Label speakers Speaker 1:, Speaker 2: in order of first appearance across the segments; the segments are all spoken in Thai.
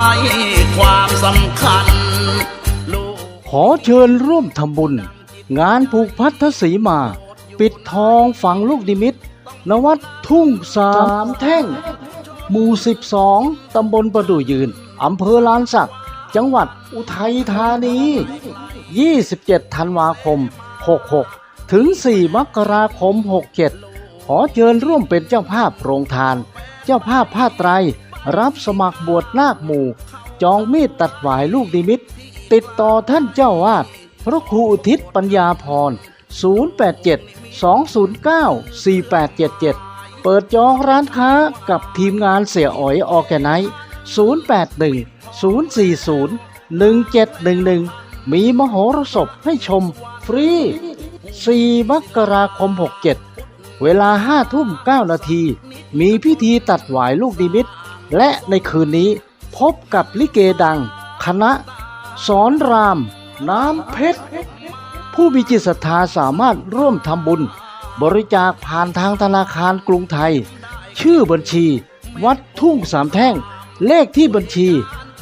Speaker 1: ให้ความสำคัญ
Speaker 2: ขอเชิญร่วมทำบุญ งานผูกพัทธสีมา ปิดทองฝังลูกดิมิตรณวัดทุ่งสามแท่ง หมู่ 12 ตำบลประดู่ยืน อำเภอลานสัก จังหวัดอุทัยธานี 27 ธันวาคม 66 ถึง 4 มกราคม 67 ขอเชิญร่วมเป็นเจ้าภาพโรงทาน เจ้าภาพผ้าไตร รับสมัครบวชนาคหมู่ จองมีดตัดหวายลูกดิมิตรติดต่อท่านเจ้าวาด พระครูอุทิศปัญญาพร 087 209 4877 เปิดจองร้านค้ากับทีมงานเสียอ๋อยออแกไนท์081 040 1711 มีมโหรสพให้ชมฟรี 4 มกราคม 67 เวลา 5 ทุ่ม 9 นาที มีพิธีตัดหวายลูกดิมิตร และในคืนนี้พบกับลิเกดัง คณะ สอนราม น้ำเพชร ผู้มีจิตศรัทธาสามารถร่วมทำบุญ บริจาคผ่านทางธนาคารกรุงไทย ชื่อบัญชี วัดทุ่งสามแท่ง เลขที่บัญชี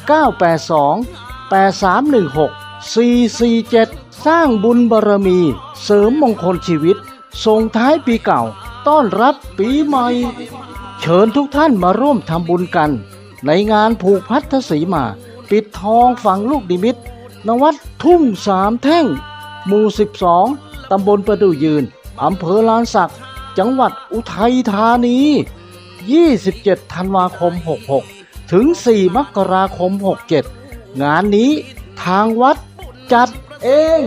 Speaker 2: 982 8316 447 สร้างบุญบารมี เสริมมงคลชีวิต ส่งท้ายปีเก่า ต้อนรับปีใหม่ เชิญทุกท่านมาร่วมทำบุญกัน ในงานผูกพัทธสีมา ปิดทองฝังลูกดิมิตรณวัดทุ่งสามแท่ง หมู่ 12 ตำบลประดูยืน อำเภอลานสัก จังหวัดอุทัยธานี 27 ธันวาคม 66 ถึง 4 มกราคม 67 งานนี้ทางวัดจัดเอง